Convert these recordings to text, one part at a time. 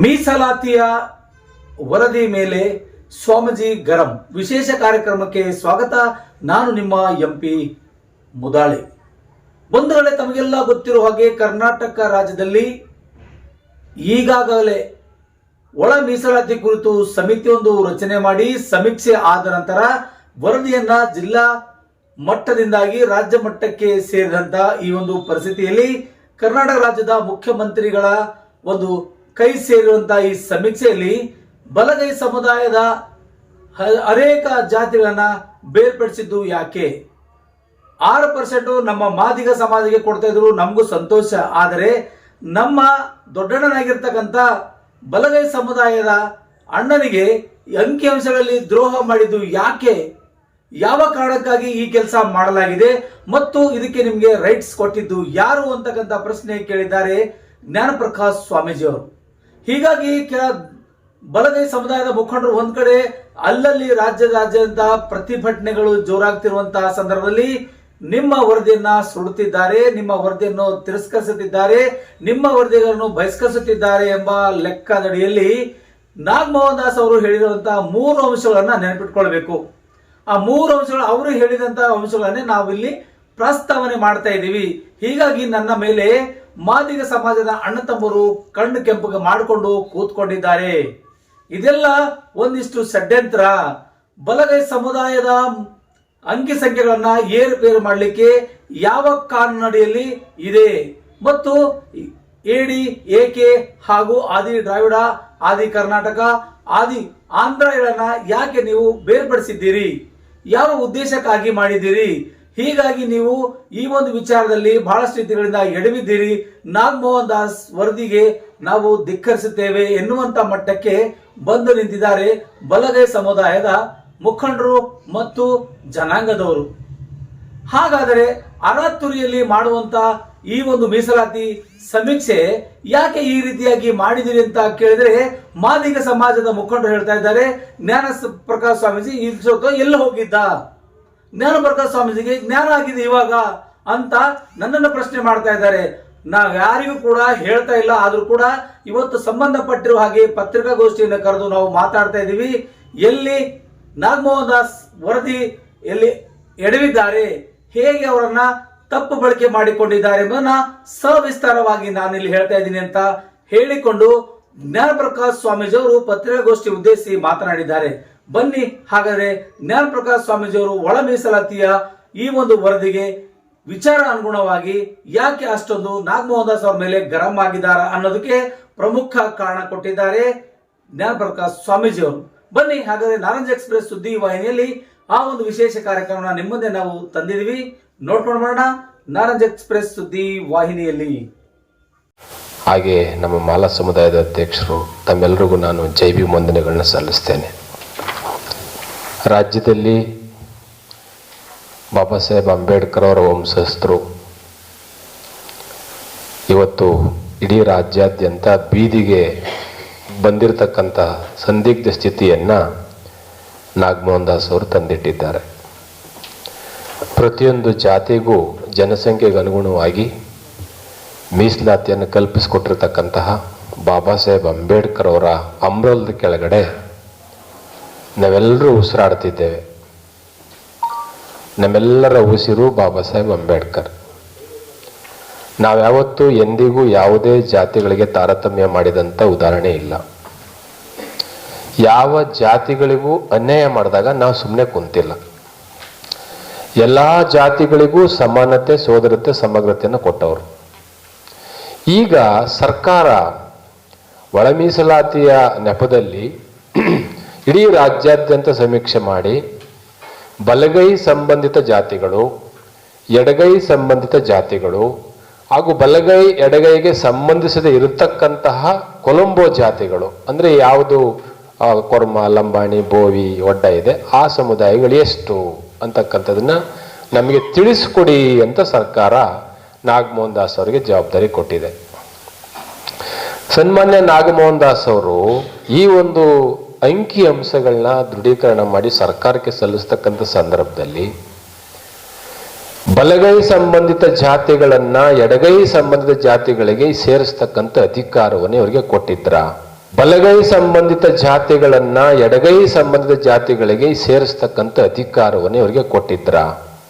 ಮೀಸಲಾತಿಯ ವರದಿ ಮೇಲೆ ಸ್ವಾಮೀಜಿ ಗರಂ. ವಿಶೇಷ ಕಾರ್ಯಕ್ರಮಕ್ಕೆ ಸ್ವಾಗತ. ನಾನು ನಿಮ್ಮ ಎಂ ಪಿ ಮುದಾಳಿ. ಬಂಧುಗಳೇ, ತಮಗೆಲ್ಲ ಗೊತ್ತಿರುವ ಹಾಗೆ ಕರ್ನಾಟಕ ರಾಜ್ಯದಲ್ಲಿ ಈಗಾಗಲೇ ಒಳ ಮೀಸಲಾತಿ ಕುರಿತು ಸಮಿತಿಯೊಂದು ರಚನೆ ಮಾಡಿ ಸಮೀಕ್ಷೆ ಆದ ನಂತರ ವರದಿಯನ್ನ ಜಿಲ್ಲಾ ಮಟ್ಟದಿಂದಾಗಿ ರಾಜ್ಯ ಮಟ್ಟಕ್ಕೆ ಸೇರಿದಂತ ಈ ಒಂದು ಪರಿಸ್ಥಿತಿಯಲ್ಲಿ ಕರ್ನಾಟಕ ರಾಜ್ಯದ ಮುಖ್ಯಮಂತ್ರಿಗಳ ಒಂದು ಕೈ ಸೇರಿರುವಂತಹ ಈ ಸಮೀಕ್ಷೆಯಲ್ಲಿ ಬಲಗೈ ಸಮುದಾಯದ ಅನೇಕ ಜಾತಿಗಳನ್ನ ಬೇರ್ಪಡಿಸಿದ್ದು ಯಾಕೆ? ಆರು ಪರ್ಸೆಂಟ್ ನಮ್ಮ ಮಾದಿಗ ಸಮಾಜಕ್ಕೆ ಕೊಡ್ತಾ ಇದ್ರು, ನಮಗೂ ಸಂತೋಷ. ಆದರೆ ನಮ್ಮ ದೊಡ್ಡಣ್ಣನಾಗಿರ್ತಕ್ಕಂಥ ಬಲಗೈ ಸಮುದಾಯದ ಅಣ್ಣನಿಗೆ ಅಂಕಿ ಅಂಶಗಳಲ್ಲಿ ದ್ರೋಹ ಮಾಡಿದ್ದು ಯಾಕೆ? ಯಾವ ಕಾರಣಕ್ಕಾಗಿ ಈ ಕೆಲಸ ಮಾಡಲಾಗಿದೆ? ಮತ್ತು ಇದಕ್ಕೆ ನಿಮಗೆ ರೈಟ್ಸ್ ಕೊಟ್ಟಿದ್ದು ಯಾರು ಅಂತಕ್ಕಂಥ ಪ್ರಶ್ನೆ ಕೇಳಿದ್ದಾರೆ ಜ್ಞಾನಪ್ರಕಾಶ್ ಸ್ವಾಮೀಜಿಯವರು. ಹೀಗಾಗಿ ಕೆಲ ಬಲಗೈ ಸಮುದಾಯದ ಮುಖಂಡರು ಒಂದ್ ಕಡೆ ಅಲ್ಲಲ್ಲಿ ರಾಜ್ಯ ರಾಜ್ಯದ ಪ್ರತಿಭಟನೆಗಳು ಜೋರಾಗ್ತಿರುವಂತಹ ಸಂದರ್ಭದಲ್ಲಿ ನಿಮ್ಮ ವರದಿಯನ್ನ ಸುಡುತ್ತಿದ್ದಾರೆ, ನಿಮ್ಮ ವರದಿಯನ್ನು ತಿರಸ್ಕರಿಸುತ್ತಿದ್ದಾರೆ, ನಿಮ್ಮ ವರದಿಗಳನ್ನು ಬಹಿಷ್ಕರಿಸುತ್ತಿದ್ದಾರೆ ಎಂಬ ಲೆಕ್ಕದಡಿಯಲ್ಲಿ ನಾಗಮೋಹನ್ ದಾಸ್ ಅವರು ಹೇಳಿರುವಂತಹ ಮೂರು ಅಂಶಗಳನ್ನ ನೆನಪಿಟ್ಕೊಳ್ಬೇಕು. ಆ ಮೂರು ಅಂಶಗಳು ಅವರು ಹೇಳಿದಂತಹ ಅಂಶಗಳನ್ನೇ ನಾವಿಲ್ಲಿ ಪ್ರಸ್ತಾವನೆ ಮಾಡ್ತಾ ಇದ್ದೀವಿ. ಹೀಗಾಗಿ ನನ್ನ ಮೇಲೆ ಮಾದಿಗ ಸಮಾಜದ ಅಣ್ಣ ತಮ್ಮರು ಕಣ್ಣು ಕೆಂಪಗೆ ಮಾಡಿಕೊಂಡು ಕೂತ್ಕೊಂಡಿದ್ದಾರೆ. ಇದೆಲ್ಲ ಒಂದಿಷ್ಟು ಷಡ್ಯಂತ್ರ. ಬಲಗೈ ಸಮುದಾಯದ ಅಂಕಿ ಸಂಖ್ಯೆಗಳನ್ನ ಏರುಪೇರು ಮಾಡಲಿಕ್ಕೆ ಯಾವ ಕಾನೂನಡಿಯಲ್ಲಿ ಇದೆ. ಮತ್ತು ಎಡಿ ಎಕೆ ಹಾಗೂ ಆದಿ ದ್ರಾವಿಡ, ಆದಿ ಕರ್ನಾಟಕ, ಆದಿ ಆಂಧ್ರಗಳನ್ನ ಯಾಕೆ ನೀವು ಬೇರ್ಪಡಿಸಿದ್ದೀರಿ? ಯಾವ ಉದ್ದೇಶಕ್ಕಾಗಿ ಮಾಡಿದ್ದೀರಿ? ಹೀಗಾಗಿ ನೀವು ಈ ಒಂದು ವಿಚಾರದಲ್ಲಿ ಬಹಳಷ್ಟು ರೀತಿಗಳಿಂದ ಎಡವಿದ್ದೀರಿ. ನಾಗಮೋಹನ್ ದಾಸ್ ವರದಿಗೆ ನಾವು ಧಿಕ್ಕರಿಸುತ್ತೇವೆ ಎನ್ನುವಂತ ಮಟ್ಟಕ್ಕೆ ಬಂದು ನಿಂತಿದ್ದಾರೆ ಬಲಗೈ ಸಮುದಾಯದ ಮುಖಂಡರು ಮತ್ತು ಜನಾಂಗದವರು. ಹಾಗಾದರೆ ಅರಾತುರಿಯಲ್ಲಿ ಮಾಡುವಂತ ಈ ಒಂದು ಮೀಸಲಾತಿ ಸಮೀಕ್ಷೆ ಯಾಕೆ ಈ ರೀತಿಯಾಗಿ ಮಾಡಿದಿರಿ ಅಂತ ಕೇಳಿದ್ರೆ ಮಾದಿಗ ಸಮಾಜದ ಮುಖಂಡರು ಹೇಳ್ತಾ ಇದ್ದಾರೆ, ಜ್ಞಾನ ಪ್ರಕಾಶ್ ಸ್ವಾಮೀಜಿ ಎಲ್ಲಿ ಎಲ್ಲ ಹೋಗಿದ್ದ? ಜ್ಞಾನ ಸ್ವಾಮೀಜಿಗೆ ಜ್ಞಾನ ಆಗಿದೆ ಇವಾಗ ಅಂತ ನನ್ನನ್ನು ಪ್ರಶ್ನೆ ಮಾಡ್ತಾ ಇದ್ದಾರೆ. ನಾವು ಯಾರಿಗೂ ಕೂಡ ಹೇಳ್ತಾ ಇಲ್ಲ, ಆದರೂ ಕೂಡ ಇವತ್ತು ಸಂಬಂಧಪಟ್ಟಿರುವ ಹಾಗೆ ಪತ್ರಿಕಾಗೋಷ್ಠಿಯನ್ನು ಕರೆದು ನಾವು ಮಾತಾಡ್ತಾ ಇದ್ದೀವಿ ಎಲ್ಲಿ ನಾಗಮೋಹನ್ ದಾಸ್ ವರದಿ ಎಲ್ಲಿ ಎಡವಿದ್ದಾರೆ, ಹೇಗೆ ಅವರನ್ನ ತಪ್ಪು ಬಳಕೆ ಮಾಡಿಕೊಂಡಿದ್ದಾರೆ ಎಂಬುದನ್ನ ಸವಿಸ್ತಾರವಾಗಿ ನಾನು ಇಲ್ಲಿ ಹೇಳ್ತಾ ಇದ್ದೀನಿ ಅಂತ ಹೇಳಿಕೊಂಡು ಜ್ಞಾನಪ್ರಕಾಶ್ ಸ್ವಾಮೀಜಿ ಅವರು ಪತ್ರಿಕಾಗೋಷ್ಠಿ ಉದ್ದೇಶಿಸಿ ಮಾತನಾಡಿದ್ದಾರೆ. ಬನ್ನಿ, ಹಾಗಾದ್ರೆ ಜ್ಞಾನ ಪ್ರಕಾಶ್ ಸ್ವಾಮೀಜಿಯವರು ಒಳ ಮೀಸಲಾತಿಯ ಈ ಒಂದು ವರದಿಗೆ ವಿಚಾರ ಅನುಗುಣವಾಗಿ ಯಾಕೆ ಅಷ್ಟೊಂದು ನಾಗಮೋಹನ್ ದಾಸ್ ಅವರ ಮೇಲೆ ಗರಂ ಆಗಿದ್ದಾರ ಅನ್ನೋದಕ್ಕೆ ಪ್ರಮುಖ ಕಾರಣ ಕೊಟ್ಟಿದ್ದಾರೆ ಜ್ಞಾನ ಪ್ರಕಾಶ್ ಸ್ವಾಮೀಜಿಯವರು. ಬನ್ನಿ, ಹಾಗಾದ್ರೆ ನಾರಂಜ್ ಎಕ್ಸ್ಪ್ರೆಸ್ ಸುದ್ದಿ ವಾಹಿನಿಯಲ್ಲಿ ಆ ಒಂದು ವಿಶೇಷ ಕಾರ್ಯಕ್ರಮನ ನಿಮ್ಮ ನಾವು ತಂದಿದೀವಿ ನೋಡ್ಕೊಂಡು ಬರೋಣ ನಾರಂಜ್ ಎಕ್ಸ್ಪ್ರೆಸ್ ಸುದ್ದಿ ವಾಹಿನಿಯಲ್ಲಿ. ಹಾಗೆ ನಮ್ಮ ಮಾಲಾ ಸಮುದಾಯದ ಅಧ್ಯಕ್ಷರು ತಮ್ಮೆಲ್ಲರಿಗೂ ನಾನು ಜೈ ಭೀಮ್ ವಂದನೆಗಳನ್ನ ಸಲ್ಲಿಸ್ತೇನೆ. ರಾಜ್ಯದಲ್ಲಿ ಬಾಬಾ ಸಾಹೇಬ್ ಅಂಬೇಡ್ಕರ್ ಅವರ ವಂಶಸ್ಥರು. ಇವತ್ತು ಇಡೀ ರಾಜ್ಯಾದ್ಯಂತ ಬೀದಿಗೆ ಬಂದಿರತಕ್ಕಂಥ ಸಂದಿಗ್ಧ ಸ್ಥಿತಿಯನ್ನು ನಾಗಮೋಹನ್ ದಾಸ್ ಅವರು ತಂದಿಟ್ಟಿದ್ದಾರೆ. ಪ್ರತಿಯೊಂದು ಜಾತಿಗೂ ಜನಸಂಖ್ಯೆಗೆ ಅನುಗುಣವಾಗಿ ಮೀಸಲಾತಿಯನ್ನು ಕಲ್ಪಿಸಿಕೊಟ್ಟಿರ್ತಕ್ಕಂತಹ ಬಾಬಾ ಸಾಹೇಬ್ ಅಂಬೇಡ್ಕರ್ ಅವರ ಅಮ್ರಲ್ದ ಕೆಳಗಡೆ ನಾವೆಲ್ಲರೂ ಉಸಿರಾಡ್ತಿದ್ದೇವೆ. ನಮ್ಮೆಲ್ಲರ ಉಸಿರು ಬಾಬಾ ಸಾಹೇಬ್ ಅಂಬೇಡ್ಕರ್. ನಾವ್ಯಾವತ್ತೂ ಎಂದಿಗೂ ಯಾವುದೇ ಜಾತಿಗಳಿಗೆ ತಾರತಮ್ಯ ಮಾಡಿದಂಥ ಉದಾಹರಣೆ ಇಲ್ಲ. ಯಾವ ಜಾತಿಗಳಿಗೂ ಅನ್ಯಾಯ ಮಾಡಿದಾಗ ನಾವು ಸುಮ್ಮನೆ ಕುಂತಿಲ್ಲ. ಎಲ್ಲ ಜಾತಿಗಳಿಗೂ ಸಮಾನತೆ, ಸೋದರತೆ, ಸಮಗ್ರತೆಯನ್ನು ಕೊಟ್ಟವರು. ಈಗ ಸರ್ಕಾರ ಒಳ ಮೀಸಲಾತಿಯ ನೆಪದಲ್ಲಿ ಇಡೀ ರಾಜ್ಯಾದ್ಯಂತ ಸಮೀಕ್ಷೆ ಮಾಡಿ ಬಲಗೈ ಸಂಬಂಧಿತ ಜಾತಿಗಳು, ಎಡಗೈ ಸಂಬಂಧಿತ ಜಾತಿಗಳು ಹಾಗೂ ಬಲಗೈ ಎಡಗೈಗೆ ಸಂಬಂಧಿಸದೆ ಇರತಕ್ಕಂತಹ ಕೊಲಂಬೋ ಜಾತಿಗಳು, ಅಂದರೆ ಯಾವುದು? ಕೊರ್ಮ, ಲಂಬಾಣಿ, ಬೋವಿ, ಒಡ್ಡ ಇದೆ. ಆ ಸಮುದಾಯಗಳು ಎಷ್ಟು ಅಂತಕ್ಕಂಥದನ್ನ ನಮಗೆ ತಿಳಿಸ್ಕೊಡಿ ಅಂತ ಸರ್ಕಾರ ನಾಗಮೋಹನ್ ದಾಸ್ ಅವರಿಗೆ ಜವಾಬ್ದಾರಿ ಕೊಟ್ಟಿದೆ. ಸನ್ಮಾನ್ಯ ನಾಗಮೋಹನ್ ದಾಸ್ ಅವರು ಈ ಒಂದು ಅಂಕಿ ಅಂಶಗಳನ್ನ ದೃಢೀಕರಣ ಮಾಡಿ ಸರ್ಕಾರಕ್ಕೆ ಸಲ್ಲಿಸ್ತಕ್ಕಂಥ ಸಂದರ್ಭದಲ್ಲಿ ಬಲಗೈ ಸಂಬಂಧಿತ ಜಾತಿಗಳನ್ನ, ಎಡಗೈ ಸಂಬಂಧಿತ ಜಾತಿಗಳಿಗೆ ಸೇರಿಸ್ತಕ್ಕಂಥ ಅಧಿಕಾರವನ್ನು ಇವರಿಗೆ ಕೊಟ್ಟಿದ್ರ. ಬಲಗೈ ಸಂಬಂಧಿತ ಜಾತಿಗಳನ್ನ, ಎಡಗೈ ಸಂಬಂಧಿತ ಜಾತಿಗಳಿಗೆ ಸೇರಿಸ್ತಕ್ಕಂಥ ಅಧಿಕಾರವನ್ನು ಇವರಿಗೆ ಕೊಟ್ಟಿದ್ರ.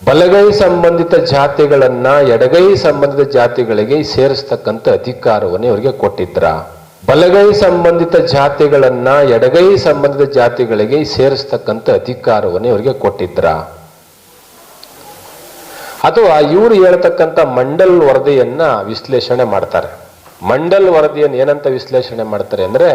ಬಲಗೈ ಸಂಬಂಧಿತ ಜಾತಿಗಳನ್ನ, ಎಡಗೈ ಸಂಬಂಧಿತ ಜಾತಿಗಳಿಗೆ ಸೇರಿಸ್ತಕ್ಕಂಥ ಅಧಿಕಾರವನ್ನು ಇವರಿಗೆ ಕೊಟ್ಟಿದ್ರ. ಬಲಗೈ ಸಂಬಂಧಿತ ಜಾತಿಗಳನ್ನ ಎಡಗೈ ಸಂಬಂಧಿತ ಜಾತಿಗಳಿಗೆ ಸೇರಿಸ್ತಕ್ಕಂಥ ಅಧಿಕಾರವನ್ನು ಇವರಿಗೆ ಕೊಟ್ಟಿದ್ರ. ಅಥವಾ ಇವರು ಹೇಳ್ತಕ್ಕಂಥ ಮಂಡಲ್ ವರದಿಯನ್ನ ವಿಶ್ಲೇಷಣೆ ಮಾಡ್ತಾರೆ. ಮಂಡಲ್ ವರದಿಯನ್ನು ಏನಂತ ವಿಶ್ಲೇಷಣೆ ಮಾಡ್ತಾರೆ ಅಂದ್ರೆ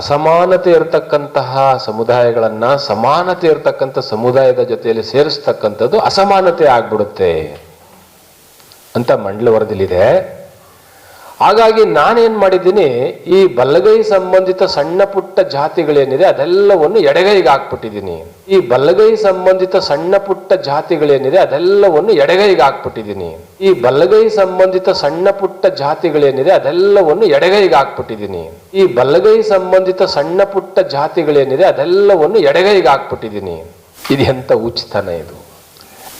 ಅಸಮಾನತೆ ಇರತಕ್ಕಂತಹ ಸಮುದಾಯಗಳನ್ನ ಸಮಾನತೆ ಇರತಕ್ಕಂಥ ಸಮುದಾಯದ ಜೊತೆಯಲ್ಲಿ ಸೇರಿಸ್ತಕ್ಕಂಥದ್ದು ಅಸಮಾನತೆ ಆಗ್ಬಿಡುತ್ತೆ ಅಂತ ಮಂಡಲ ವರದಿಲಿದೆ. ಹಾಗಾಗಿ ನಾನೇನು ಮಾಡಿದ್ದೀನಿ, ಈ ಬಲಗೈ ಸಂಬಂಧಿತ ಸಣ್ಣ ಪುಟ್ಟ ಜಾತಿಗಳೇನಿದೆ, ಅದೆಲ್ಲವನ್ನು ಎಡಗೈಗೆ ಹಾಕ್ಬಿಟ್ಟಿದ್ದೀನಿ. ಈ ಬಲಗೈ ಸಂಬಂಧಿತ ಸಣ್ಣ ಪುಟ್ಟ ಜಾತಿಗಳೇನಿದೆ, ಅದೆಲ್ಲವನ್ನು ಎಡಗೈಗೆ ಹಾಕ್ಬಿಟ್ಟಿದ್ದೀನಿ. ಈ ಬಲಗೈ ಸಂಬಂಧಿತ ಸಣ್ಣ ಪುಟ್ಟ ಜಾತಿಗಳೇನಿದೆ, ಅದೆಲ್ಲವನ್ನು ಎಡಗೈಗೆ ಹಾಕ್ಬಿಟ್ಟಿದ್ದೀನಿ. ಈ ಬಲಗೈ ಸಂಬಂಧಿತ ಸಣ್ಣ ಪುಟ್ಟ ಜಾತಿಗಳೇನಿದೆ, ಅದೆಲ್ಲವನ್ನು ಎಡಗೈಗೆ ಹಾಕ್ಬಿಟ್ಟಿದ್ದೀನಿ. ಇದು ಎಂತ ಉಚಿತನ ಇದು.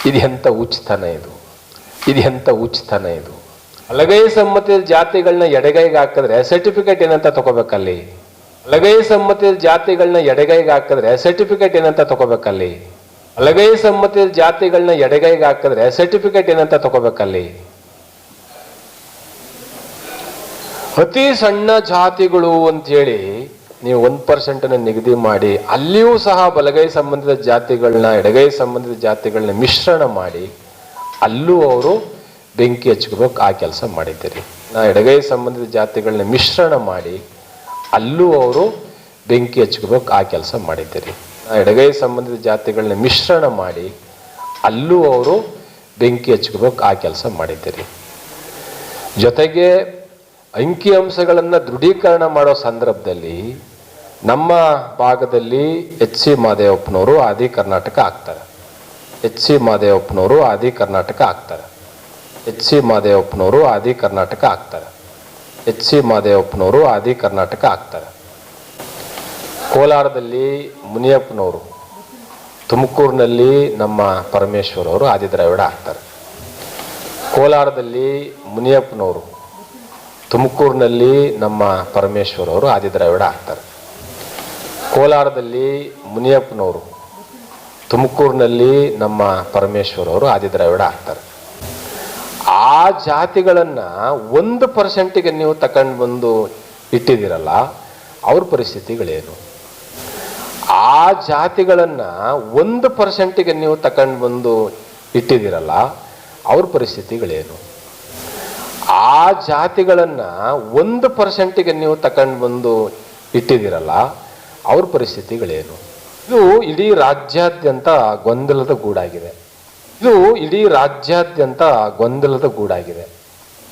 ಇದು ಎಂತ ಉಚಿತನ ಇದು. ಇದು ಎಂತ ಉಚಿತನ ಇದು. ಹಲಗೈ ಸಮ್ಮತಿ ಜಾತಿಗಳನ್ನ ಎಡಗೈಗೆ ಹಾಕಿದ್ರೆ ಸರ್ಟಿಫಿಕೇಟ್ ಏನಂತ ತಗೋಬೇಕಲ್ಲಿ? ಅಲಗೈ ಸಮ್ಮತಿ ಜಾತಿಗಳನ್ನ ಎಡಗೈಗೆ ಹಾಕಿದ್ರೆ ಸರ್ಟಿಫಿಕೇಟ್ ಏನಂತ ತಗೋಬೇಕಲ್ಲಿ? ಅಲಗೈ ಸಮ್ಮತಿ ಜಾತಿಗಳನ್ನ ಎಡಗೈಗೆ ಹಾಕಿದ್ರೆ ಸರ್ಟಿಫಿಕೇಟ್ ಏನಂತ ತಗೋಬೇಕಲ್ಲಿ? ಅತಿ ಸಣ್ಣ ಜಾತಿಗಳು ಅಂತ ಹೇಳಿ ನೀವು ಒಂದ್ ಪರ್ಸೆಂಟ್ ನಿಗದಿ ಮಾಡಿ, ಅಲ್ಲಿಯೂ ಸಹ ಬಲಗೈ ಸಂಬಂಧಿತ ಜಾತಿಗಳನ್ನ, ಎಡಗೈ ಸಂಬಂಧಿತ ಜಾತಿಗಳನ್ನ ಮಿಶ್ರಣ ಮಾಡಿ, ಅಲ್ಲೂ ಅವರು ಬೆಂಕಿ ಹಚ್ಕೋಬೇಕು ಆ ಕೆಲಸ ಮಾಡಿದ್ದೀರಿ. ನಾ ಎಡಗೈ ಸಂಬಂಧಿತ ಜಾತಿಗಳನ್ನ ಮಿಶ್ರಣ ಮಾಡಿ ಅಲ್ಲೂ ಅವರು ಬೆಂಕಿ ಹಚ್ಕೋಬೇಕು ಆ ಕೆಲಸ ಮಾಡಿದ್ದೀರಿ. ನಾ ಎಡಗೈ ಸಂಬಂಧಿತ ಜಾತಿಗಳನ್ನ ಮಿಶ್ರಣ ಮಾಡಿ ಅಲ್ಲೂ ಅವರು ಬೆಂಕಿ ಹಚ್ಕೋಬೇಕು ಆ ಕೆಲಸ ಮಾಡಿದ್ದೀರಿ. ಜೊತೆಗೆ ಅಂಕಿಅಂಶಗಳನ್ನು ದೃಢೀಕರಣ ಮಾಡೋ ಸಂದರ್ಭದಲ್ಲಿ ನಮ್ಮ ಭಾಗದಲ್ಲಿ ಎಚ್ ಸಿ ಮಾದೇವಪ್ಪನವರು ಆದಿ ಕರ್ನಾಟಕ ಆಗ್ತಾರೆ. ಎಚ್ ಸಿ ಮಾದೇವಪ್ಪನವರು ಆದಿ ಕರ್ನಾಟಕ ಆಗ್ತಾರೆ. ಎಚ್ ಸಿ ಮಾದೇವಪ್ಪನವರು ಆದಿ ಕರ್ನಾಟಕ ಆಗ್ತಾರೆ. ಎಚ್ ಸಿ ಮಾದೇವಪ್ಪನವರು ಆದಿ ಕರ್ನಾಟಕ ಆಗ್ತಾರೆ. ಕೋಲಾರದಲ್ಲಿ ಮುನಿಯಪ್ಪನವರು, ತುಮಕೂರಿನಲ್ಲಿ ನಮ್ಮ ಪರಮೇಶ್ವರ್ ಅವರು ಆದಿ ದ್ರಾವಿಡ ಆಗ್ತಾರೆ. ಕೋಲಾರದಲ್ಲಿ ಮುನಿಯಪ್ಪನವರು, ತುಮಕೂರಿನಲ್ಲಿ ನಮ್ಮ ಪರಮೇಶ್ವರ್ ಅವರು ಆದಿ ದ್ರಾವಿಡ ಆಗ್ತಾರೆ. ಕೋಲಾರದಲ್ಲಿ ಮುನಿಯಪ್ಪನವರು, ತುಮಕೂರಿನಲ್ಲಿ ನಮ್ಮ ಪರಮೇಶ್ವರ್ ಅವರು ಆದಿ ದ್ರಾವಿಡ ಆಗ್ತಾರೆ. ಆ ಜಾತಿಗಳನ್ನ ಒಂದು ಪರ್ಸೆಂಟಿಗೆ ನೀವು ತಗೊಂಡು ಬಂದು ಇಟ್ಟಿದ್ದೀರಲ್ಲ, ಅವ್ರ ಪರಿಸ್ಥಿತಿಗಳೇನು? ಆ ಜಾತಿಗಳನ್ನ ಒಂದು ಪರ್ಸೆಂಟಿಗೆ ನೀವು ತಗೊಂಡು ಬಂದು ಇಟ್ಟಿದ್ದೀರಲ್ಲ, ಅವ್ರ ಪರಿಸ್ಥಿತಿಗಳೇನು? ಆ ಜಾತಿಗಳನ್ನ ಒಂದು ಪರ್ಸೆಂಟಿಗೆ ನೀವು ತಗೊಂಡು ಬಂದು ಇಟ್ಟಿದ್ದೀರಲ್ಲ, ಅವ್ರ ಪರಿಸ್ಥಿತಿಗಳೇನು? ಇದು ಇಡೀ ರಾಜ್ಯಾದ್ಯಂತ ಗೊಂದಲದ ಗೂಡಾಗಿದೆ. ಇದು ಇಡೀ ರಾಜ್ಯಾದ್ಯಂತ ಗೊಂದಲದ ಗೂಡಾಗಿದೆ.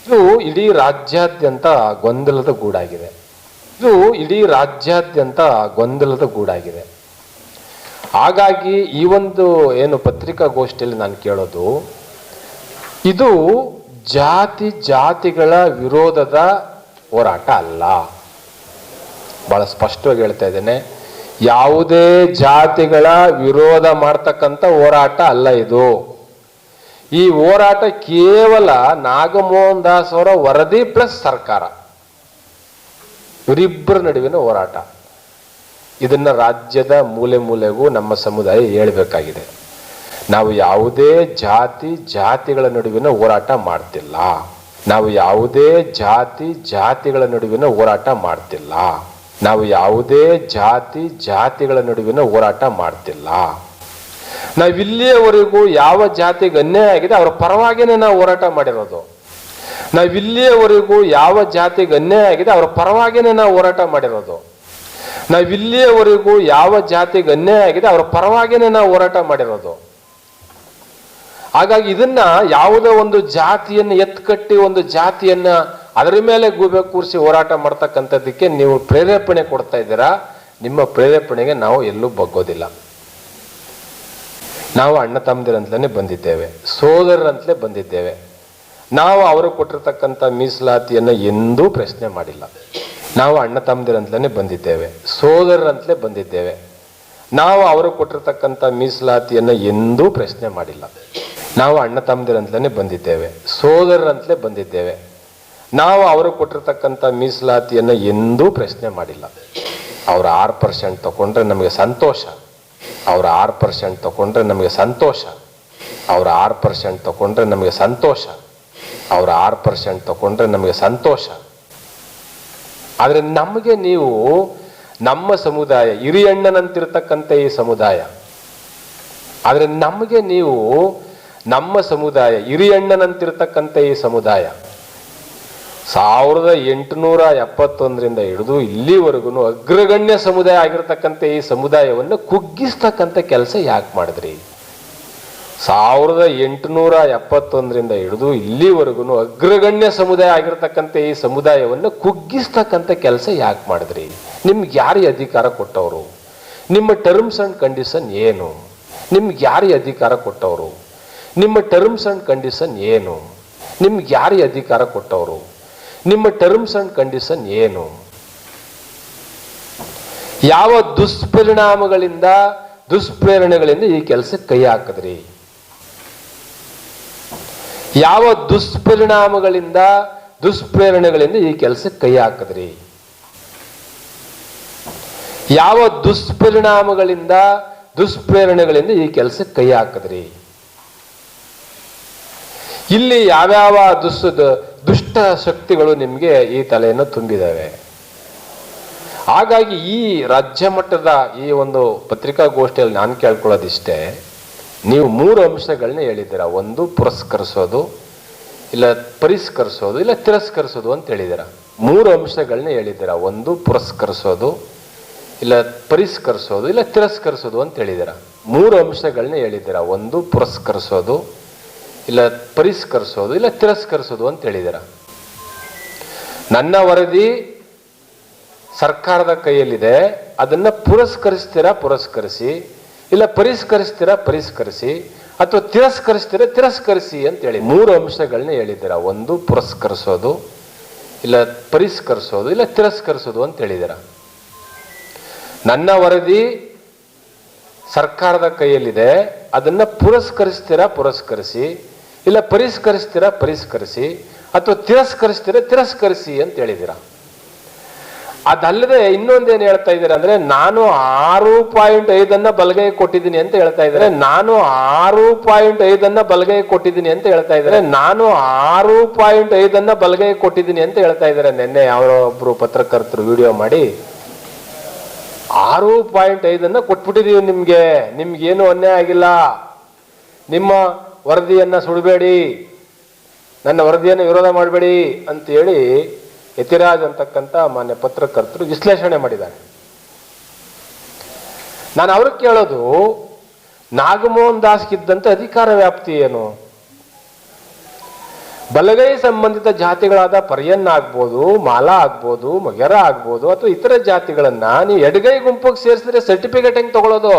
ಇದು ಇಡೀ ರಾಜ್ಯಾದ್ಯಂತ ಗೊಂದಲದ ಗೂಡಾಗಿದೆ. ಇದು ಇಡೀ ರಾಜ್ಯಾದ್ಯಂತ ಗೊಂದಲದ ಗೂಡಾಗಿದೆ. ಹಾಗಾಗಿ ಈ ಒಂದು ಏನು ಪತ್ರಿಕಾಗೋಷ್ಠಿಯಲ್ಲಿ ನಾನು ಕೇಳೋದು, ಇದು ಜಾತಿ ಜಾತಿಗಳ ವಿರೋಧದ ಹೋರಾಟ ಅಲ್ಲ. ಬಹಳ ಸ್ಪಷ್ಟವಾಗಿ ಹೇಳ್ತಾ ಇದ್ದೇನೆ, ಯಾವುದೇ ಜಾತಿಗಳ ವಿರೋಧ ಮಾಡ್ತಕ್ಕಂಥ ಹೋರಾಟ ಅಲ್ಲ ಇದು. ಈ ಹೋರಾಟ ಕೇವಲ ನಾಗಮೋಹನ್ ದಾಸ್ ಅವರ ವರದಿ ಪ್ಲಸ್ ಸರ್ಕಾರ. ಇವರಿಬ್ಬರ ನಡುವಿನ ಹೋರಾಟ. ಇದನ್ನ ರಾಜ್ಯದ ಮೂಲೆ ಮೂಲೆಗೂ ನಮ್ಮ ಸಮುದಾಯ ಹೇಳ್ಬೇಕಾಗಿದೆ. ನಾವು ಯಾವುದೇ ಜಾತಿ, ಜಾತಿಗಳ ನಡುವಿನ ಹೋರಾಟ ಮಾಡ್ತಿಲ್ಲ. ನಾವು ಯಾವುದೇ ಜಾತಿ, ಜಾತಿಗಳ ನಡುವಿನ ಹೋರಾಟ ಮಾಡ್ತಿಲ್ಲ. ನಾವು ಯಾವುದೇ ಜಾತಿ, ಜಾತಿಗಳ ನಡುವಿನ ಹೋರಾಟ ಮಾಡ್ತಿಲ್ಲ. ನಾವಿಲ್ಲಿಯವರೆಗೂ ಯಾವ ಜಾತಿಗೆ ಅನ್ಯಾಯ ಆಗಿದೆ ಅವರ ಪರವಾಗಿನೇ ನಾವು ಹೋರಾಟ ಮಾಡಿರೋದು. ನಾವಿಲ್ಲಿಯವರೆಗೂ ಯಾವ ಜಾತಿಗೆ ಅನ್ಯಾಯ ಆಗಿದೆ ಅವರ ಪರವಾಗಿನೇ ನಾವು ಹೋರಾಟ ಮಾಡಿರೋದು. ನಾವಿಲ್ಲಿಯವರೆಗೂ ಯಾವ ಜಾತಿಗೆ ಅನ್ಯಾಯ ಆಗಿದೆ ಅವರ ಪರವಾಗಿನೇ ನಾವು ಹೋರಾಟ ಮಾಡಿರೋದು. ಹಾಗಾಗಿ ಇದನ್ನ ಯಾವುದೇ ಒಂದು ಜಾತಿಯನ್ನು ಎತ್ಕಟ್ಟಿ ಒಂದು ಜಾತಿಯನ್ನ ಅದರ ಮೇಲೆ ಗೂಬೆ ಕೂರಿಸಿ ಹೋರಾಟ ಮಾಡ್ತಕ್ಕಂಥದ್ದಕ್ಕೆ ನೀವು ಪ್ರೇರೇಪಣೆ ಕೊಡ್ತಾ ಇದ್ದೀರಾ? ನಿಮ್ಮ ಪ್ರೇರೇಪಣೆಗೆ ನಾವು ಎಲ್ಲೂ ಬಗ್ಗೋದಿಲ್ಲ. ನಾವು ಅಣ್ಣ ತಮ್ಮದಿರಂತಲೇ ಬಂದಿದ್ದೇವೆ, ಸೋದರರಂತಲೇ ಬಂದಿದ್ದೇವೆ. ನಾವು ಅವರು ಕೊಟ್ಟಿರ್ತಕ್ಕಂಥ ಮೀಸಲಾತಿಯನ್ನು ಎಂದೂ ಪ್ರಶ್ನೆ ಮಾಡಿಲ್ಲ. ನಾವು ಅಣ್ಣ ತಮ್ಮದಿರಂತಲೇ ಬಂದಿದ್ದೇವೆ, ಸೋದರರಂತಲೇ ಬಂದಿದ್ದೇವೆ. ನಾವು ಅವರು ಕೊಟ್ಟಿರ್ತಕ್ಕಂಥ ಮೀಸಲಾತಿಯನ್ನು ಎಂದೂ ಪ್ರಶ್ನೆ ಮಾಡಿಲ್ಲ. ನಾವು ಅಣ್ಣ ತಮ್ಮದಿರಂತಲೇ ಬಂದಿದ್ದೇವೆ, ಸೋದರರಂತಲೇ ಬಂದಿದ್ದೇವೆ. ನಾವು ಅವರು ಕೊಟ್ಟಿರ್ತಕ್ಕಂಥ ಮೀಸಲಾತಿಯನ್ನು ಎಂದೂ ಪ್ರಶ್ನೆ ಮಾಡಿಲ್ಲ. ಅವರು ಆರು ಪರ್ಸೆಂಟ್ ತಗೊಂಡ್ರೆ ನಮಗೆ ಸಂತೋಷ. ಅವ್ರು ಆರು ಪರ್ಸೆಂಟ್ ತಗೊಂಡ್ರೆ ನಮಗೆ ಸಂತೋಷ. ಅವರ ಆರು ಪರ್ಸೆಂಟ್ ತಗೊಂಡ್ರೆ ನಮಗೆ ಸಂತೋಷ. ಅವರ ಆರು ಪರ್ಸೆಂಟ್ ತಗೊಂಡ್ರೆ ನಮಗೆ ಸಂತೋಷ. ಆದರೆ ನಮಗೆ ನೀವು ನಮ್ಮ ಸಮುದಾಯ ಹಿರಿಯಣ್ಣನಂತಿರ್ತಕ್ಕಂಥ ಈ ಸಮುದಾಯ. ಆದರೆ ನಮಗೆ ನೀವು ನಮ್ಮ ಸಮುದಾಯ ಹಿರಿಯಣ್ಣನಂತಿರ್ತಕ್ಕಂಥ ಈ ಸಮುದಾಯ. ಸಾವಿರದ ಎಂಟುನೂರ ಎಪ್ಪತ್ತೊಂದರಿಂದ ಹಿಡಿದು ಇಲ್ಲಿವರೆಗೂ ಅಗ್ರಗಣ್ಯ ಸಮುದಾಯ ಆಗಿರತಕ್ಕಂಥ ಈ ಸಮುದಾಯವನ್ನು ಕುಗ್ಗಿಸ್ತಕ್ಕಂಥ ಕೆಲಸ ಯಾಕೆ ಮಾಡಿದ್ರಿ? ಸಾವಿರದ ಎಂಟುನೂರ ಎಪ್ಪತ್ತೊಂದರಿಂದ ಹಿಡಿದು ಇಲ್ಲಿವರೆಗೂ ಅಗ್ರಗಣ್ಯ ಸಮುದಾಯ ಆಗಿರತಕ್ಕಂಥ ಈ ಸಮುದಾಯವನ್ನು ಕುಗ್ಗಿಸ್ತಕ್ಕಂಥ ಕೆಲಸ ಯಾಕೆ ಮಾಡಿದ್ರಿ? ನಿಮ್ಗೆ ಯಾರಿಗೆ ಅಧಿಕಾರ ಕೊಟ್ಟವರು? ನಿಮ್ಮ ಟರ್ಮ್ಸ್ ಆ್ಯಂಡ್ ಕಂಡೀಷನ್ ಏನು? ನಿಮ್ಗೆ ಯಾರಿಗೆ ಅಧಿಕಾರ ಕೊಟ್ಟವರು? ನಿಮ್ಮ ಟರ್ಮ್ಸ್ ಆ್ಯಂಡ್ ಕಂಡೀಷನ್ ಏನು? ನಿಮ್ಗೆ ಯಾರಿಗೆ ಅಧಿಕಾರ ಕೊಟ್ಟವರು? ನಿಮ್ಮ ಟರ್ಮ್ಸ್ ಅಂಡ್ ಕಂಡೀಷನ್ ಏನು? ಯಾವ ದುಷ್ಪರಿಣಾಮಗಳಿಂದ, ದುಷ್ಪ್ರೇರಣೆಗಳಿಂದ ಈ ಕೆಲಸಕ್ಕೆ ಕೈ ಹಾಕಿದ್ರಿ? ಯಾವ ದುಷ್ಪರಿಣಾಮಗಳಿಂದ, ದುಷ್ಪ್ರೇರಣೆಗಳಿಂದ ಈ ಕೆಲಸಕ್ಕೆ ಕೈ ಹಾಕಿದ್ರಿ? ಯಾವ ದುಷ್ಪರಿಣಾಮಗಳಿಂದ, ದುಷ್ಪ್ರೇರಣೆಗಳಿಂದ ಈ ಕೆಲಸಕ್ಕೆ ಕೈ ಹಾಕಿದ್ರಿ? ಇಲ್ಲಿ ಯಾವ್ಯಾವ ದುಸ್ ದುಷ್ಟ ಶಕ್ತಿಗಳು ನಿಮಗೆ ಈ ತಲೆಯನ್ನು ತುಂಬಿದ್ದಾವೆ ಹಾಗಾಗಿ ಈ ರಾಜ್ಯ ಮಟ್ಟದ ಈ ಒಂದು ಪತ್ರಿಕಾಗೋಷ್ಠಿಯಲ್ಲಿ ನಾನು ಕೇಳ್ಕೊಳ್ಳೋದಿಷ್ಟೇ, ನೀವು ಮೂರು ಅಂಶಗಳನ್ನ ಹೇಳಿದ್ದೀರಾ. ಒಂದು, ಪುರಸ್ಕರಿಸೋದು, ಇಲ್ಲ ಪರಿಷ್ಕರಿಸೋದು, ಇಲ್ಲ ತಿರಸ್ಕರಿಸೋದು ಅಂತ ಹೇಳಿದ್ದೀರ. ಮೂರು ಅಂಶಗಳನ್ನ ಹೇಳಿದ್ದೀರಾ. ಒಂದು, ಪುರಸ್ಕರಿಸೋದು, ಇಲ್ಲ ಪರಿಷ್ಕರಿಸೋದು, ಇಲ್ಲ ತಿರಸ್ಕರಿಸೋದು ಅಂತ ಹೇಳಿದ್ದೀರ. ಮೂರು ಅಂಶಗಳನ್ನ ಹೇಳಿದ್ದೀರಾ. ಒಂದು, ಪುರಸ್ಕರಿಸೋದು ಇಲ್ಲ ಪರಿಷ್ಕರಿಸೋದು, ಇಲ್ಲ ತಿರಸ್ಕರಿಸೋದು ಅಂತ ಹೇಳಿದಿರ ನನ್ನ ವರದಿ ಸರ್ಕಾರದ ಕೈಯಲ್ಲಿದೆ, ಅದನ್ನ ಪುರಸ್ಕರಿಸ್ತೀರಾ ಪುರಸ್ಕರಿಸಿ, ಇಲ್ಲ ಪರಿಷ್ಕರಿಸ್ತೀರಾ ಪರಿಷ್ಕರಿಸಿ, ಅಥವಾ ತಿರಸ್ಕರಿಸ್ತೀರಾ ತಿರಸ್ಕರಿಸಿ ಅಂತ ಹೇಳಿ, ಮೂರು ಅಂಶಗಳನ್ನ ಹೇಳಿದ್ದೀರ? ಒಂದು, ಪುರಸ್ಕರಿಸೋದು, ಇಲ್ಲ ಪರಿಷ್ಕರಿಸೋದು, ಇಲ್ಲ ತಿರಸ್ಕರಿಸೋದು ಅಂತ ಹೇಳಿದ್ದೀರ? ನನ್ನ ವರದಿ ಸರ್ಕಾರದ ಕೈಯಲ್ಲಿದೆ, ಅದನ್ನ ಪುರಸ್ಕರಿಸ್ತೀರಾ ಪುರಸ್ಕರಿಸಿ ಇಲ್ಲ ಪರಿಷ್ಕರಿಸ್ತೀರಾ, ಪರಿಷ್ಕರಿಸಿ, ಅಥವಾ ತಿರಸ್ಕರಿಸ್ತೀರಾ, ತಿರಸ್ಕರಿಸಿ ಅಂತ ಹೇಳಿದ್ದೀರಾ ಅದಲ್ಲದೆ ಇನ್ನೊಂದೇನು ಹೇಳ್ತಾ ಇದ್ದೀರಾ ಅಂದ್ರೆ, ನಾನು ಆರು ಪಾಯಿಂಟ್ ಐದನ್ನ ಬಲಗೈ ಕೊಟ್ಟಿದ್ದೀನಿ ಅಂತ ಹೇಳ್ತಾ ಇದ್ದಾರೆ. ನಾನು ಆರು ಪಾಯಿಂಟ್ ಐದನ್ನ ಬಲಗೈ ಕೊಟ್ಟಿದ್ದೀನಿ ಅಂತ ಹೇಳ್ತಾ ಇದ್ದಾರೆ. ನಾನು ಆರು ಪಾಯಿಂಟ್ ಐದನ್ನ ಬಲಗೈ ಕೊಟ್ಟಿದ್ದೀನಿ ಅಂತ ಹೇಳ್ತಾ ಇದ್ದಾರೆ. ನಿನ್ನೆ ಯಾರೋ ಒಬ್ರು ಪತ್ರಕರ್ತರು ವಿಡಿಯೋ ಮಾಡಿ, ಆರು ಪಾಯಿಂಟ್ ಐದನ್ನ ಕೊಟ್ಬಿಟ್ಟಿದೀವಿ ನಿಮ್ಗೆ. ನಿಮ್ಗೇನು ಅನ್ಯಾಯ ಆಗಿಲ್ಲ. ನಿಮ್ಮ ವರದಿಯನ್ನ ಸುಡಬೇಡಿ. ನನ್ನ ವರದಿಯನ್ನು ವಿರೋಧ ಮಾಡಬೇಡಿ ಅಂತೇಳಿ ಯತಿರಾಜ್ ಅಂತಕ್ಕಂಥ ಮಾನ್ಯ ಪತ್ರಕರ್ತರು ವಿಶ್ಲೇಷಣೆ ಮಾಡಿದ್ದಾರೆ. ನಾನು ಅವ್ರಿಗೆ ಕೇಳೋದು, ನಾಗಮೋಹನ್ ದಾಸ್ಗಿದ್ದಂಥ ಅಧಿಕಾರ ವ್ಯಾಪ್ತಿ ಏನು? ಬಲಗೈ ಸಂಬಂಧಿತ ಜಾತಿಗಳಾದ ಪರ್ಯನ್ ಆಗ್ಬೋದು, ಮಾಲಾ ಆಗ್ಬೋದು ಮಗೆರ ಆಗ್ಬೋದು, ಅಥವಾ ಇತರ ಜಾತಿಗಳನ್ನ ನೀವು ಎಡಗೈ ಗುಂಪಿಗೆ ಸೇರಿಸಿದ್ರೆ ಸರ್ಟಿಫಿಕೇಟ್ ಹೆಂಗೆ ತಗೊಳ್ಳೋದು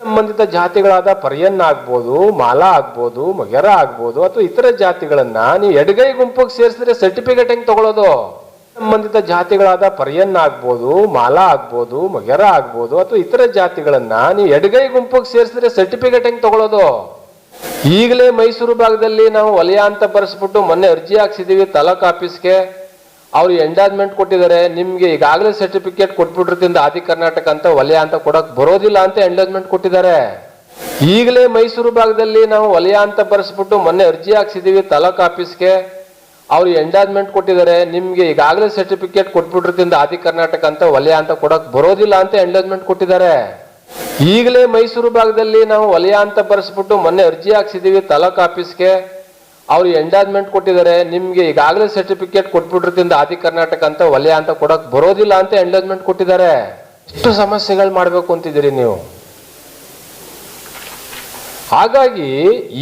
ಸಂಬಂಧಿತ ಜಾತಿಗಳಾದ ಪರ್ಯನ್ ಆಗ್ಬೋದು, ಮಾಲಾ ಆಗ್ಬೋದು, ಮಗೆರ ಆಗ್ಬೋದು, ಅಥವಾ ಇತರ ಜಾತಿಗಳನ್ನ ನೀವು ಎಡಗೈ ಗುಂಪಿಗೆ ಸೇರಿಸಿದ್ರೆ ಸರ್ಟಿಫಿಕೇಟ್ ಹೆಂಗ್ ತಗೊಳ್ಳೋದು ಸಂಬಂಧಿತ ಜಾತಿಗಳಾದ ಪರ್ಯನ್ ಆಗ್ಬೋದು, ಮಾಲಾ ಆಗ್ಬೋದು, ಮಗೆರ ಆಗ್ಬೋದು, ಅಥವಾ ಇತರ ಜಾತಿಗಳನ್ನ ನೀವು ಎಡಗೈ ಗುಂಪಿಗೆ ಸೇರಿಸಿದ್ರೆ ಸರ್ಟಿಫಿಕೇಟ್ ಹೆಂಗ್ ತಗೊಳ್ಳೋದು ಈಗಲೇ ಮೈಸೂರು ಭಾಗದಲ್ಲಿ ನಾವು ವಲಯ ಅಂತ ಬರೆಸ್ಬಿಟ್ಟು ಮೊನ್ನೆ ಅರ್ಜಿ ಹಾಕ್ಸಿದೀವಿ ತಾಲೂಕ್ ಆಫೀಸ್ಗೆ ಅವ್ರು ಎಂಡಾಜ್ಮೆಂಟ್ ಕೊಟ್ಟಿದ್ದಾರೆ, ನಿಮ್ಗೆ ಈಗಾಗಲೇ ಸರ್ಟಿಫಿಕೇಟ್ ಕೊಟ್ಬಿಟ್ಟಿರ್ತಿಂದ ಆದಿ ಕರ್ನಾಟಕ ಅಂತ ವಲಯ ಅಂತ ಕೊಡಕ್ ಬರೋದಿಲ್ಲ ಅಂತ ಎಂಡಾಜ್ಮೆಂಟ್ ಕೊಟ್ಟಿದ್ದಾರೆ. ಈಗಲೇ ಮೈಸೂರು ಭಾಗದಲ್ಲಿ ನಾವು ವಲಯ ಅಂತ ಬರೆಸ್ಬಿಟ್ಟು ಮೊನ್ನೆ ಅರ್ಜಿ ಹಾಕ್ಸಿದೀವಿ ತಾಲೂಕ್ ಆಫೀಸ್ಗೆ. ಅವ್ರು ಎಂಡಾಜ್ಮೆಂಟ್ ಕೊಟ್ಟಿದ್ದಾರೆ, ನಿಮ್ಗೆ ಈಗಾಗಲೇ ಸರ್ಟಿಫಿಕೇಟ್ ಕೊಟ್ಬಿಟ್ಟಿರ್ತಿಂದ ಆದಿ ಕರ್ನಾಟಕ ಅಂತ ವಲಯ ಅಂತ ಕೊಡಕ್ ಬರೋದಿಲ್ಲ ಅಂತ ಎಂಡಾಜ್ಮೆಂಟ್ ಕೊಟ್ಟಿದ್ದಾರೆ. ಈಗಲೇ ಮೈಸೂರು ಭಾಗದಲ್ಲಿ ನಾವು ವಲಯ ಅಂತ ಬರೆಸ್ಬಿಟ್ಟು ಮೊನ್ನೆ ಅರ್ಜಿ ಹಾಕ್ಸಿದೀವಿ ತಾಲೂಕ್ ಆಫೀಸ್ಗೆ. ಅವ್ರು ಎಂಡಾಜ್ಮೆಂಟ್ ಕೊಟ್ಟಿದ್ದಾರೆ, ನಿಮ್ಗೆ ಈಗಾಗಲೇ ಸರ್ಟಿಫಿಕೇಟ್ ಕೊಟ್ಬಿಟ್ಟಿರ್ತಿಂದ ಆದಿ ಕರ್ನಾಟಕ ಅಂತ ವಲಯ ಅಂತ ಕೊಡಕ್ ಬರೋದಿಲ್ಲ ಅಂತ ಎಂಡಾಜ್ಮೆಂಟ್ ಕೊಟ್ಟಿದ್ದಾರೆ. ಎಷ್ಟು ಸಮಸ್ಯೆಗಳು ಮಾಡ್ಬೇಕು ಅಂತಿದ್ದೀರಿ ನೀವು. ಹಾಗಾಗಿ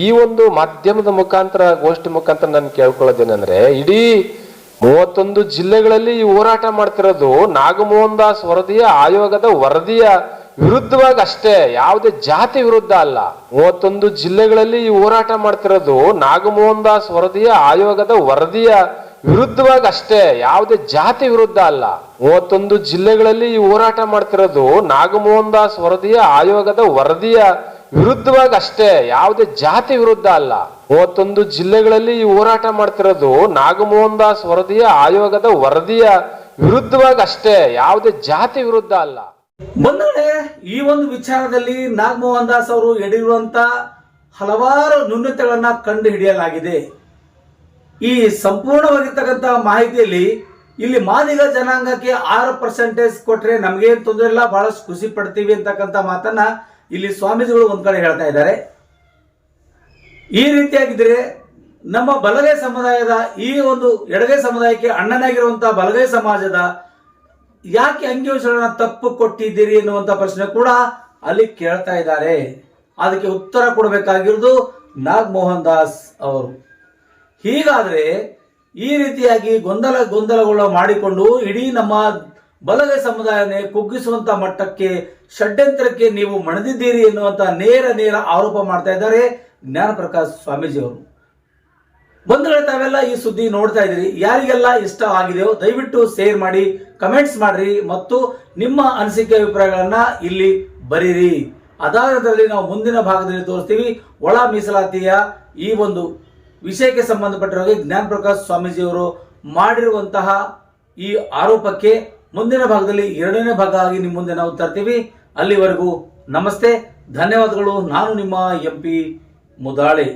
ಈ ಒಂದು ಮಾಧ್ಯಮದ ಮುಖಾಂತರ, ಗೋಷ್ಠಿ ಮುಖಾಂತರ ನಾನು ಕೇಳ್ಕೊಳ್ಳೋದೇನೆಂದ್ರೆ, ಇಡೀ ಮೂವತ್ತೊಂದು ಜಿಲ್ಲೆಗಳಲ್ಲಿ ಈ ಹೋರಾಟ ಮಾಡ್ತಿರೋದು ನಾಗಮೋಹನ್ ದಾಸ್ ವರದಿಯ ಆಯೋಗದ ವರದಿಯ ವಿರುದ್ಧವಾಗಿ ಅಷ್ಟೇ ಯಾವುದೇ ಜಾತಿ ವಿರುದ್ಧ ಅಲ್ಲ. ಮೂವತ್ತೊಂದು ಜಿಲ್ಲೆಗಳಲ್ಲಿ ಈ ಹೋರಾಟ ಮಾಡ್ತಿರೋದು ನಾಗಮೋಹನ್ ದಾಸ್ ವರದಿಯ ಆಯೋಗದ ವರದಿಯ ವಿರುದ್ಧವಾಗಿ ಅಷ್ಟೇ ಯಾವುದೇ ಜಾತಿ ವಿರುದ್ಧ ಅಲ್ಲ. ಮೂವತ್ತೊಂದು ಜಿಲ್ಲೆಗಳಲ್ಲಿ ಈ ಹೋರಾಟ ಮಾಡ್ತಿರೋದು ನಾಗಮೋಹನ್ ದಾಸ್ ವರದಿಯ ಆಯೋಗದ ವರದಿಯ ವಿರುದ್ಧವಾಗಿ ಅಷ್ಟೇ ಯಾವುದೇ ಜಾತಿ ವಿರುದ್ಧ ಅಲ್ಲ. ಮೂವತ್ತೊಂದು ಜಿಲ್ಲೆಗಳಲ್ಲಿ ಈ ಹೋರಾಟ ಮಾಡ್ತಿರೋದು ನಾಗಮೋಹನ್ ದಾಸ್ ವರದಿಯ ಆಯೋಗದ ವರದಿಯ ವಿರುದ್ಧವಾಗಿ ಅಷ್ಟೇ ಯಾವುದೇ ಜಾತಿ ವಿರುದ್ಧ ಅಲ್ಲ. ಬಂಧುಗಳೇ ಈ ಒಂದು ವಿಚಾರದಲ್ಲಿ ನಾಗಮೋಹನ್ ದಾಸ್ ಅವರು ಎಡಿರುವಂತ ಹಲವಾರು ನ್ಯೂನತೆಗಳನ್ನ ಕಂಡು ಹಿಡಿಯಲಾಗಿದೆ ಈ ಸಂಪೂರ್ಣವಾಗಿರ್ತಕ್ಕಂಥ ಮಾಹಿತಿಯಲ್ಲಿ ಇಲ್ಲಿ ಮಾದಿಗ ಜನಾಂಗಕ್ಕೆ ಆರು ಪರ್ಸೆಂಟೇಜ್ ಕೊಟ್ರೆ ನಮಗೇನು ತೊಂದರೆ ಇಲ್ಲ, ಬಹಳಷ್ಟು ಖುಷಿ ಪಡ್ತೀವಿ ಅಂತಕ್ಕಂಥ ಮಾತನ್ನ ಇಲ್ಲಿ ಸ್ವಾಮೀಜಿಗಳು ಒಂದ್ ಕಡೆ ಹೇಳ್ತಾ ಇದ್ದಾರೆ. ಈ ರೀತಿಯಾಗಿದ್ರೆ ನಮ್ಮ ಬಲಗೈ ಸಮುದಾಯದ ಈ ಒಂದು ಎಡಗೈ ಸಮುದಾಯಕ್ಕೆ ಅಣ್ಣನಾಗಿರುವಂತಹ ಬಲಗೈ ಸಮಾಜದ ಯಾಕೆ ಅಂಕಿಅಂಶಗಳನ್ನ ತಪ್ಪು ಕೊಟ್ಟಿದ್ದೀರಿ ಎನ್ನುವಂತ ಪ್ರಶ್ನೆ ಕೂಡ ಅಲ್ಲಿ ಕೇಳ್ತಾ ಇದ್ದಾರೆ. ಅದಕ್ಕೆ ಉತ್ತರ ಕೊಡಬೇಕಾಗಿರೋದು ನಾಗಮೋಹನ್ ದಾಸ್ ಅವರು. ಹೀಗಾದ್ರೆ ಈ ರೀತಿಯಾಗಿ ಗೊಂದಲ ಗೊಂದಲಗಳ ಮಾಡಿಕೊಂಡು ಇಡೀ ನಮ್ಮ ಬಲಗೈ ಸಮುದಾಯನೇ ಕುಗ್ಗಿಸುವಂತ ಮಟ್ಟಕ್ಕೆ, ಷಡ್ಯಂತ್ರಕ್ಕೆ ನೀವು ಮಣದಿದ್ದೀರಿ ಎನ್ನುವಂತ ನೇರ ನೇರ ಆರೋಪ ಮಾಡ್ತಾ ಇದ್ದಾರೆ ಜ್ಞಾನಪ್ರಕಾಶ್ ಸ್ವಾಮೀಜಿ ಅವರು. ಬಂಧುಗಳೇ, ತಾವೆಲ್ಲ ಈ ಸುದ್ದಿ ನೋಡ್ತಾ ಇದ್ದೀರಿ. ಯಾರಿಗೆಲ್ಲ ಇಷ್ಟ ಆಗಿದೆಯೋ ದಯವಿಟ್ಟು ಶೇರ್ ಮಾಡಿ, ಕಮೆಂಟ್ಸ್ ಮಾಡ್ರಿ ಮತ್ತು ನಿಮ್ಮ ಅನಿಸಿಕೆ ಅಭಿಪ್ರಾಯಗಳನ್ನ ಇಲ್ಲಿ ಬರೀರಿ. ಅದಾದರಲ್ಲಿ ನಾವು ಮುಂದಿನ ಭಾಗದಲ್ಲಿ ತೋರಿಸ್ತೀವಿ ಒಳ ಮೀಸಲಾತಿಯ ಈ ಒಂದು ವಿಷಯಕ್ಕೆ ಸಂಬಂಧಪಟ್ಟಿರೋ ಜ್ಞಾನ ಪ್ರಕಾಶ್ ಸ್ವಾಮೀಜಿಯವರು ಮಾಡಿರುವಂತಹ ಈ ಆರೋಪಕ್ಕೆ ಮುಂದಿನ ಭಾಗದಲ್ಲಿ ಎರಡನೇ ಭಾಗ ಆಗಿ ನಿಮ್ಮ ಮುಂದೆ ನಾವು ತರ್ತೀವಿ. ಅಲ್ಲಿವರೆಗೂ ನಮಸ್ತೆ. ಧನ್ಯವಾದಗಳು. ನಾನು ನಿಮ್ಮ ಎಂ ಪಿ ಮುದಾಳೆ.